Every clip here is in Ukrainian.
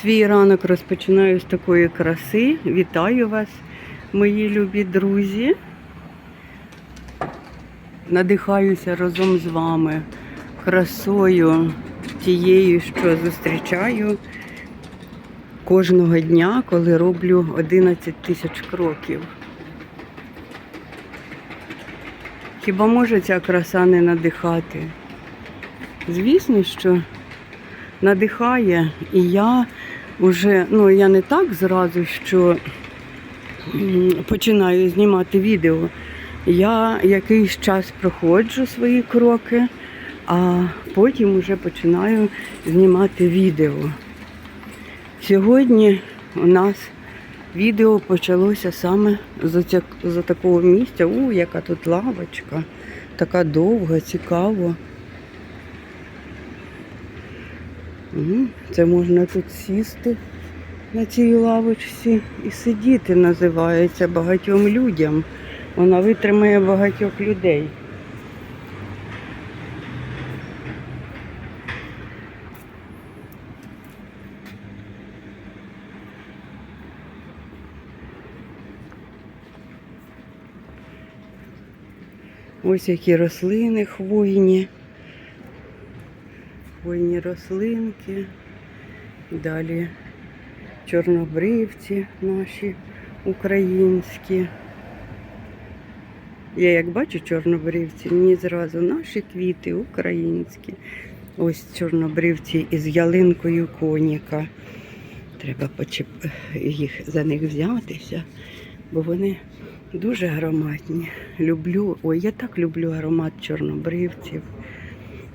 Свій ранок розпочинаю з такої краси. Вітаю вас, мої любі друзі. Надихаюся разом з вами красою тією, що зустрічаю кожного дня, коли роблю 11 тисяч кроків. Хіба може ця краса не надихати? Звісно, що надихає, і я вже, ну я не так зразу, що починаю знімати відео. Я якийсь час проходжу свої кроки, а потім вже починаю знімати відео. Сьогодні у нас відео почалося саме з, такого місця. У, яка тут лавочка, така довга, цікаво. Це можна тут сісти на цій лавочці і сидіти називається багатьом людям. Вона витримає багатьох людей. Ось які рослини хвойні. Хвойні рослинки. Далі чорнобривці наші українські. Я як бачу чорнобривці, мені зразу наші квіти українські. Ось чорнобривці із ялинкою коніка. Треба почеп... їх за них взятися, бо вони дуже ароматні. Люблю, ой, я так люблю аромат чорнобривців.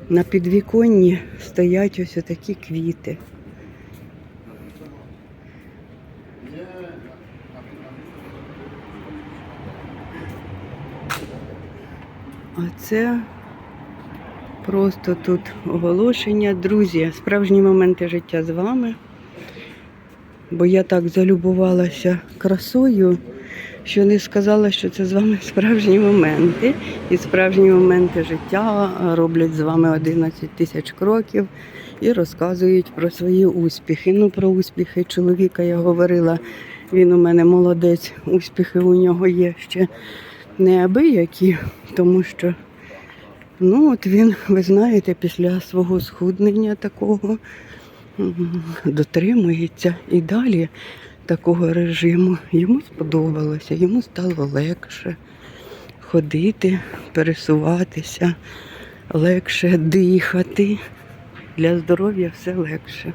На підвіконні стоять ось такі квіти. А це просто тут оголошення. Друзі, справжні моменти життя з вами. Бо я так залюбувалася красою, що не сказала, що це з вами справжні моменти. І справжні моменти життя роблять з вами 11 тисяч кроків і розказують про свої успіхи. Ну, про успіхи чоловіка я говорила, він у мене молодець, успіхи у нього є ще неабиякі, тому що ну, от він, ви знаєте, після свого схуднення такого дотримується і далі такого режиму. Йому сподобалося, йому стало легше ходити, пересуватися, легше дихати. Для здоров'я все легше.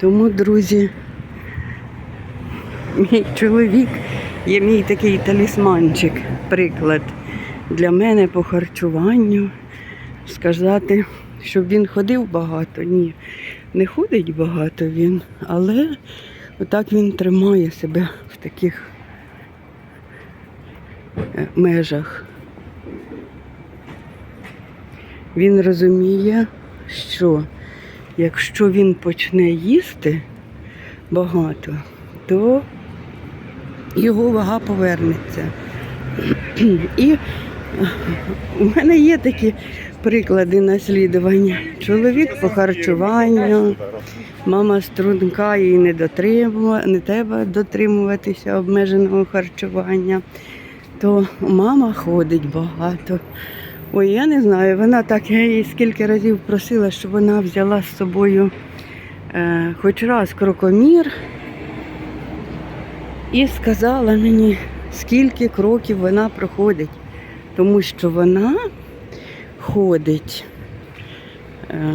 Тому, друзі, мій чоловік є мій такий талісманчик, приклад для мене по харчуванню. Сказати, щоб він ходив багато, ні, не ходить багато він, але отак він тримає себе в таких е, межах. Він розуміє, що якщо він почне їсти багато, то його вага повернеться. І у мене є такі приклади наслідування. Чоловік по харчуванню, мама струнка їй не дотримує, не треба дотримуватися обмеженого харчування, то мама ходить багато. Ой, я не знаю, вона так, я її скільки разів просила, щоб вона взяла з собою е, хоч раз крокомір і сказала мені, скільки кроків вона проходить. Тому що вона ходить е,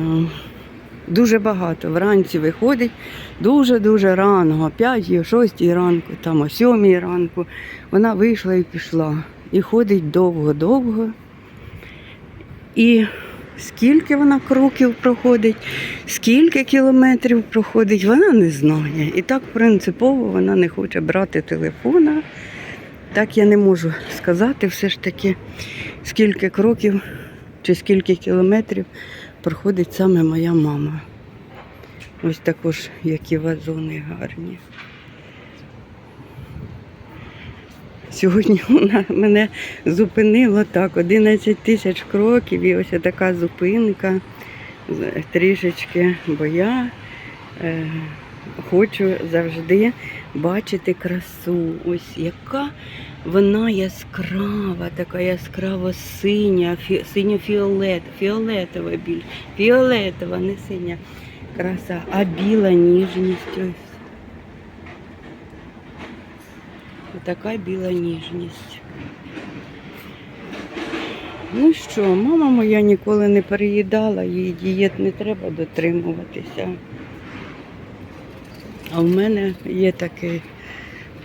дуже багато. Вранці виходить дуже-дуже рано, о 5, о 6 ранку, там о 7 ранку. Вона вийшла і пішла. І ходить довго-довго. І скільки вона кроків проходить, скільки кілометрів проходить, вона не знає. І так принципово вона не хоче брати телефона. Так я не можу сказати все ж таки, скільки кроків чи скільки кілометрів проходить саме моя мама. Ось також які вазони гарні. Сьогодні вона мене зупинило так, 11 тисяч кроків і ось така зупинка трішечки, бо я е, хочу завжди бачити красу. Ось яка вона яскрава, така яскраво синя, фі, синьо-фіолет, фіолетова біль, фіолетова, не синя краса, а біла ніжність. Ось. Така біла ніжність. Ну що, мама моя ніколи не переїдала, їй дієт не треба дотримуватися. А в мене є таке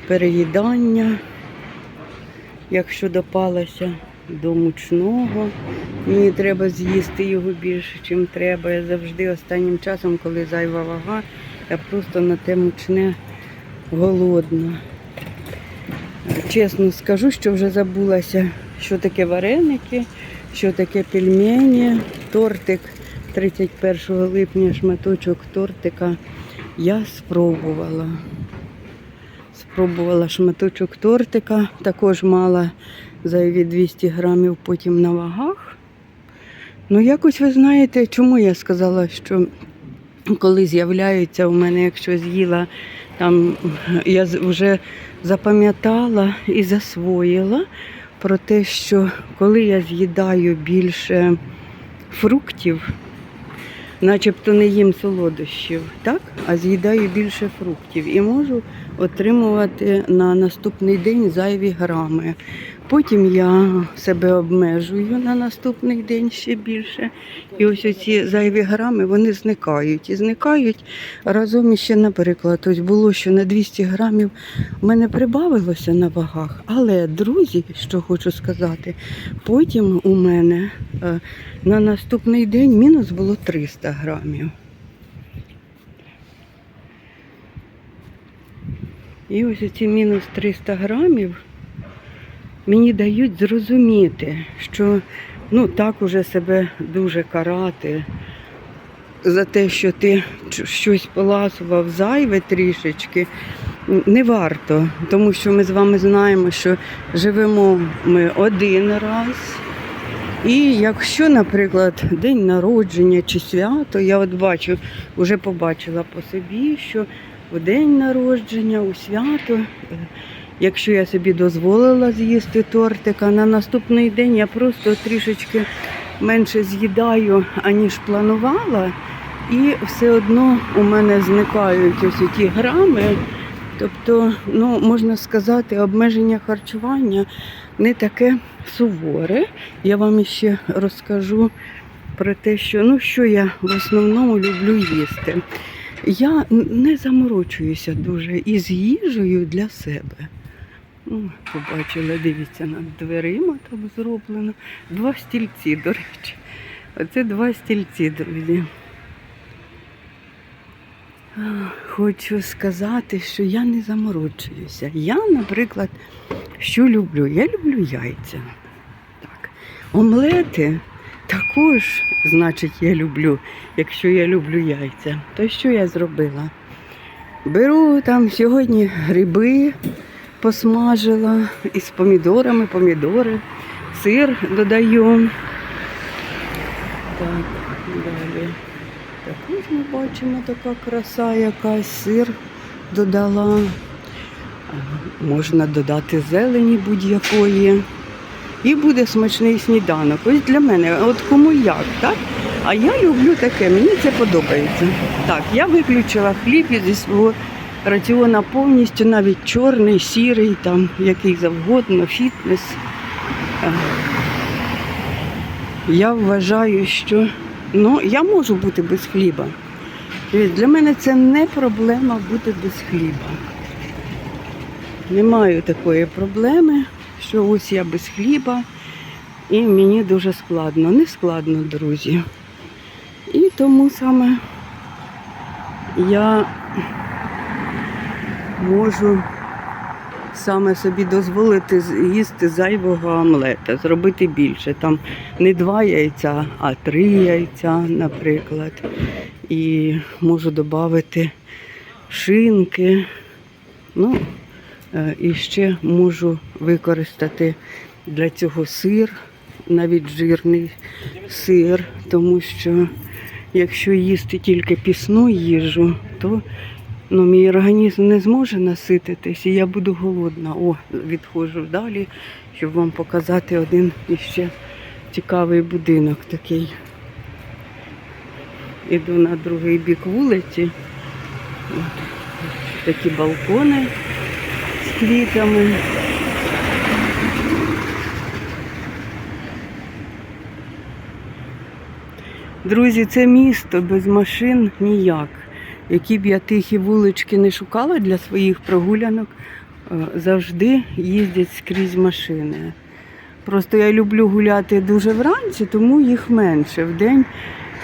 переїдання. Якщо допалася до мучного, мені треба з'їсти його більше, чим треба. Я завжди останнім часом, коли зайва вага, я просто на те мучне голодна. Чесно скажу, що вже забулася, що таке вареники, що таке пельмені, тортик 31 липня, шматочок тортика я спробувала. Спробувала шматочок тортика, також мала зайві 200 грамів потім на вагах. Ну, якось ви знаєте, чому я сказала, що коли з'являються у мене, якщо з'їла, там я вже запам'ятала і засвоїла про те, що коли я з'їдаю більше фруктів, начебто не їм солодощів, так? а з'їдаю більше фруктів і можу отримувати на наступний день зайві грами. Потім я себе обмежую на наступний день ще більше. І ось ці зайві грами вони зникають. І зникають разом іще, наприклад, ось було, що на 200 грамів в мене прибавилося на вагах. Але, друзі, що хочу сказати, потім у мене е, на наступний день мінус було 300 грамів. І ось ці мінус 300 грамів мені дають зрозуміти, що ну так уже себе дуже карати за те, що ти щось поласував зайве трішечки, не варто, тому що ми з вами знаємо, що живемо ми один раз. І якщо, наприклад, день народження чи свято, я от бачу, вже побачила по собі, що в день народження, у свято, е, якщо я собі дозволила з'їсти тортика, на наступний день я просто трішечки менше з'їдаю, аніж планувала, і все одно у мене зникають ось ті грами. Тобто, ну, можна сказати, обмеження харчування не таке суворе. Я вам ще розкажу про те, що ну що я в основному люблю їсти. Я не заморочуюся дуже із їжею для себе. Ну, побачила, дивіться, над дверима там зроблено. Два стільці, до речі. Оце два стільці, друзі. Хочу сказати, що я не заморочуюся. Я, наприклад, що люблю? Я люблю яйця. Так. Омлети також, значить, я люблю, якщо я люблю яйця. То що я зробила? Беру там сьогодні гриби, посмажила із помідорами, помідори, сир додаю. Так, далі. Також ми бачимо така краса, якась сир додала. Можна додати зелені будь-якої. І буде смачний сніданок. Ось для мене, от кому як, так? А я люблю таке, мені це подобається. Так, я виключила хліб зі свого раціона повністю, навіть чорний, сірий, там, який завгодно, фітнес. Е, Я вважаю, що ну, я можу бути без хліба. Для мене це не проблема бути без хліба. Не маю такої проблеми, що ось я без хліба, і мені дуже складно. Не складно, друзі. І тому саме я можу саме собі дозволити їсти зайвого омлета, зробити більше. Там не два яйця, а три яйця, наприклад. І можу додати шинки. Ну, Е, І ще можу використати для цього сир, навіть жирний сир, тому що якщо їсти тільки пісну їжу, то ну, мій організм не зможе насититись і я буду голодна. О, відходжу далі, щоб вам показати один іще цікавий будинок такий. Іду на другий бік вулиці. От, такі балкони з квітами. Друзі, це місто без машин ніяк. Які б я тихі вулички не шукала для своїх прогулянок, е, завжди їздять скрізь машини. Просто я люблю гуляти дуже вранці, тому їх менше. В день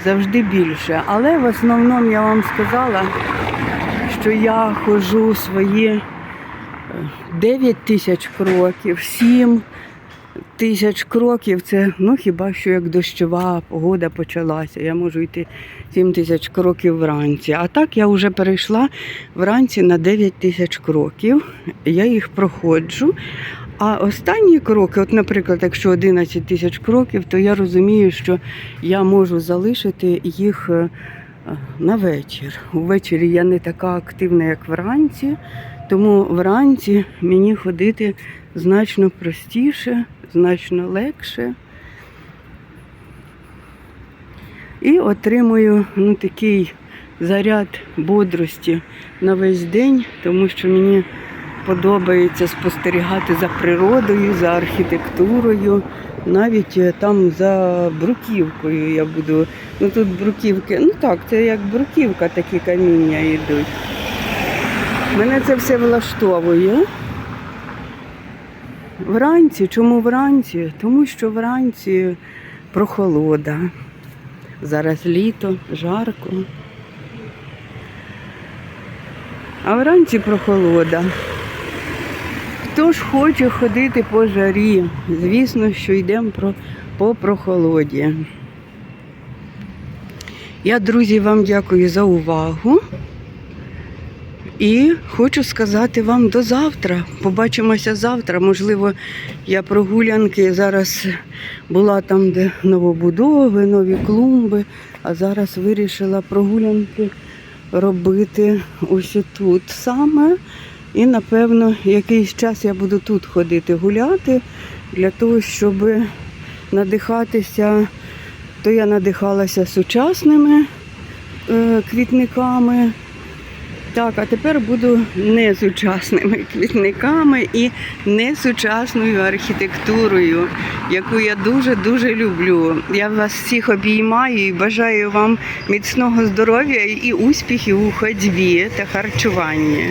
завжди більше. Але в основному я вам сказала, що я ходжу свої е, 9 тисяч кроків, 7 тисяч кроків. Це ну хіба що як дощова погода почалася. Я можу йти 7 тисяч кроків вранці. А так я вже перейшла вранці на 9 тисяч кроків. Я їх проходжу. А останні кроки, от, наприклад, якщо 11 тисяч кроків, то я розумію, що я можу залишити їх е, на вечір. Увечері я не така активна, як вранці, тому вранці мені ходити значно простіше, значно легше. І отримую ну, такий заряд бодрості на весь день, тому що мені подобається спостерігати за природою, за архітектурою. Навіть е, там за бруківкою я буду. Ну тут бруківки, ну так, це як бруківка, такі каміння йдуть. Мене це все влаштовує. Вранці, чому вранці? Тому що вранці прохолода. Зараз літо, жарко. А вранці прохолода. Хто ж хоче ходити по жарі? Звісно, що йдемо про, по прохолоді. Я, друзі, вам дякую за увагу. І хочу сказати вам до завтра. Побачимося завтра. Можливо, я прогулянки зараз була там, де новобудови, нові клумби, а зараз вирішила прогулянки робити ось тут саме. І, напевно, якийсь час я буду тут ходити гуляти для того, щоб надихатися. То я надихалася сучасними е, квітниками. Так, а тепер буду не сучасними квітниками і не сучасною архітектурою, яку я дуже-дуже люблю. Я вас всіх обіймаю і бажаю вам міцного здоров'я і успіхів у ходьбі та харчуванні.